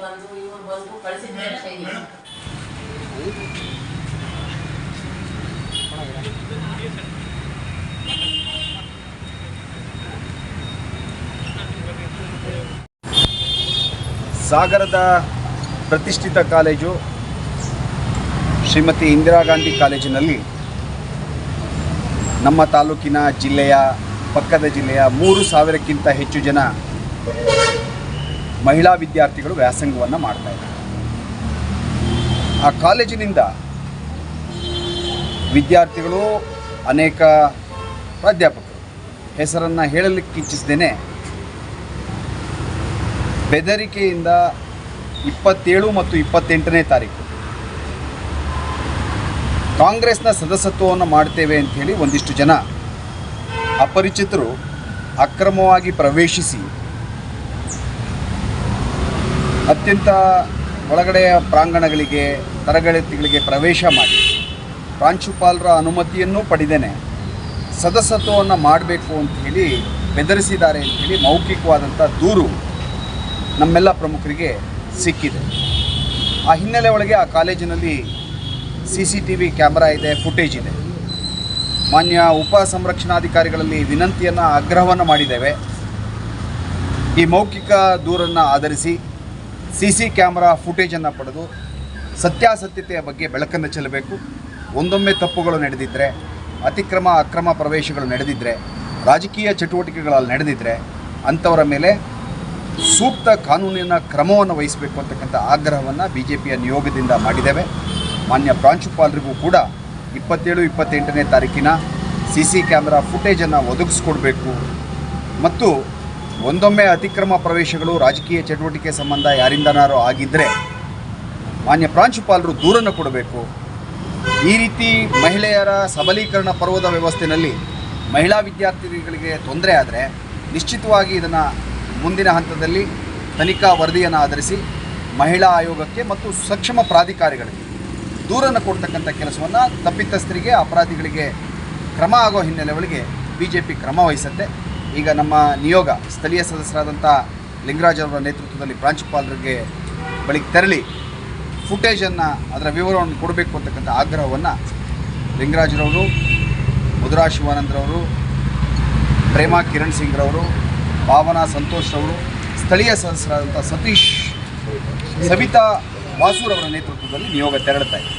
ಬಂದು ಇವ್ರು ಬಂದು ಕಳ್ಸಿದ್ಮೇಲೆ ಸಾಗರದ ಪ್ರತಿಷ್ಠಿತ ಕಾಲೇಜು ಶ್ರೀಮತಿ ಇಂದಿರಾ ಗಾಂಧಿ ಕಾಲೇಜಿನಲ್ಲಿ ನಮ್ಮ ತಾಲೂಕಿನ ಜಿಲ್ಲೆಯ, ಪಕ್ಕದ ಜಿಲ್ಲೆಯ ಮೂರು ಸಾವಿರಕ್ಕಿಂತ ಹೆಚ್ಚು ಜನ ಮಹಿಳಾ ವಿದ್ಯಾರ್ಥಿಗಳು ವ್ಯಾಸಂಗವನ್ನು ಮಾಡ್ತಾ ಇದ್ದಾರೆ. ಆ ಕಾಲೇಜಿನಿಂದ ವಿದ್ಯಾರ್ಥಿಗಳು ಅನೇಕ ಪ್ರಾಧ್ಯಾಪಕರು. ಹೆಸರನ್ನು ಹೇಳಲಿಕ್ಕೆ ಇಚ್ಛಿಸ್ದೇನೆ ಬೆದರಿಕೆಯಿಂದ ಇಪ್ಪತ್ತೇಳು ಮತ್ತು ಇಪ್ಪತ್ತೆಂಟನೇ ತಾರೀಕು. ಕಾಂಗ್ರೆಸ್ನ ಸದಸ್ಯತ್ವವನ್ನು ಮಾಡ್ತೇವೆ ಅಂಥೇಳಿ ಒಂದಿಷ್ಟು ಜನ ಅಪರಿಚಿತರು ಅಕ್ರಮವಾಗಿ ಪ್ರವೇಶಿಸಿ ಅತ್ಯಂತ ಒಳಗಡೆಯ ಪ್ರಾಂಗಣಗಳಿಗೆ, ತರಗತಿಗಳಿಗೆ ಪ್ರವೇಶ ಮಾಡಿ ಪ್ರಾಂಶುಪಾಲರ ಅನುಮತಿಯನ್ನು ಪಡೆದೇನೆ ಸದಸ್ಯತ್ವವನ್ನು ಮಾಡಬೇಕು ಅಂತ ಹೇಳಿ ಬೆದರಿಸಿದ್ದಾರೆ ಅಂಥೇಳಿ ಮೌಖಿಕವಾದಂಥ ದೂರು ನಮ್ಮೆಲ್ಲ ಪ್ರಮುಖರಿಗೆ ಸಿಕ್ಕಿದೆ. ಆ ಹಿನ್ನೆಲೆ ಒಳಗೆ ಆ ಕಾಲೇಜಿನಲ್ಲಿ C C T V camera ಇದೆ, ಫುಟೇಜ್ ಇದೆ. ಮಾನ್ಯ ಉಪ ಸಂರಕ್ಷಣಾಧಿಕಾರಿಗಳಲ್ಲಿ ವಿನಂತಿಯನ್ನು, ಆಗ್ರಹವನ್ನು ಮಾಡಿದ್ದೇವೆ. ಈ ಮೌಖಿಕ ದೂರನ್ನು ಆಧರಿಸಿ ಸಿ ಸಿ ಕ್ಯಾಮ್ರಾ ಫುಟೇಜನ್ನು ಪಡೆದು ಸತ್ಯಾಸತ್ಯತೆಯ ಬಗ್ಗೆ ಬೆಳಕನ್ನು ಚೆಲ್ಲಬೇಕು. ಒಂದೊಮ್ಮೆ ತಪ್ಪುಗಳು ನಡೆದಿದ್ದರೆ ಅತಿಕ್ರಮ, ಅಕ್ರಮ ಪ್ರವೇಶಗಳು ನಡೆದಿದ್ದರೆ ರಾಜಕೀಯ ಚಟುವಟಿಕೆಗಳಲ್ಲಿ ನಡೆದಿದ್ದರೆ ಅಂಥವರ ಮೇಲೆ ಸೂಕ್ತ ಕಾನೂನಿನ ಕ್ರಮವನ್ನು ವಹಿಸಬೇಕು ಅಂತಕ್ಕಂಥ ಆಗ್ರಹವನ್ನು ಬಿ ಜೆ ಪಿಯ ನಿಯೋಗದಿಂದ ಮಾಡಿದ್ದೇವೆ. ಮಾನ್ಯ ಪ್ರಾಂಶುಪಾಲರಿಗೂ ಕೂಡ ಇಪ್ಪತ್ತೇಳು, ಇಪ್ಪತ್ತೆಂಟನೇ ತಾರೀಕಿನ ಸಿ ಸಿ ಕ್ಯಾಮ್ರಾ ಫುಟೇಜನ್ನು ಒದಗಿಸ್ಕೊಡ್ಬೇಕು. ಮತ್ತು ಒಂದೊಮ್ಮೆ ಅತಿಕ್ರಮ ಪ್ರವೇಶಗಳು ರಾಜಕೀಯ ಚಟುವಟಿಕೆ ಸಂಬಂಧ ಯಾರಿಂದನಾರು ಆಗಿದ್ದರೆ ಮಾನ್ಯ ಪ್ರಾಂಶುಪಾಲರು ದೂರನ್ನು ಕೊಡಬೇಕು. ಈ ರೀತಿ ಮಹಿಳೆಯರ ಸಬಲೀಕರಣ ಪರ್ವದ ವ್ಯವಸ್ಥೆಯಲ್ಲಿ ಮಹಿಳಾ ವಿದ್ಯಾರ್ಥಿಗಳಿಗೆ ತೊಂದರೆ ಆದರೆ ನಿಶ್ಚಿತವಾಗಿ ಇದನ್ನು ಮುಂದಿನ ಹಂತದಲ್ಲಿ ತನಿಖಾ ವರದಿಯನ್ನು ಆಧರಿಸಿ ಮಹಿಳಾ ಆಯೋಗಕ್ಕೆ ಮತ್ತು ಸಕ್ಷಮ ಪ್ರಾಧಿಕಾರಿಗಳಿಗೆ ದೂರನ್ನು ಕೊಡ್ತಕ್ಕಂಥ ಕೆಲಸವನ್ನು ತಪ್ಪಿತಸ್ಥರಿಗೆ, ಅಪರಾಧಿಗಳಿಗೆ ಕ್ರಮ ಆಗೋ ಹಿನ್ನೆಲೆ ಒಳಗೆ ಬಿ ಜೆ ಪಿ ಕ್ರಮ ವಹಿಸುತ್ತೆ. ಈಗ ನಮ್ಮ ನಿಯೋಗ, ಸ್ಥಳೀಯ ಸದಸ್ಯರಾದಂಥ ಲಿಂಗರಾಜ್ ಅವರ ನೇತೃತ್ವದಲ್ಲಿ ಪ್ರಾಂಶುಪಾಲರಿಗೆ ಬಳಿಗೆ ತೆರಳಿ ಫುಟೇಜನ್ನು, ಅದರ ವಿವರವನ್ನು ಕೊಡಬೇಕು ಅಂತಕ್ಕಂಥ ಆಗ್ರಹವನ್ನು ಲಿಂಗರಾಜ್ರವರು ಮುದುರಾ ಶಿವಾನಂದ್ರವರು ಪ್ರೇಮಾ ಕಿರಣ್ ಸಿಂಗ್ರವರು ಭಾವನಾ ಸಂತೋಷ್ ಅವರು ಸ್ಥಳೀಯ ಸದಸ್ಯರಾದಂಥ ಸತೀಶ್ ಸವಿತಾ ವಾಸೂರವರ ನೇತೃತ್ವದಲ್ಲಿ ನಿಯೋಗ ತೆರಳುತ್ತಾ ಇದೆ.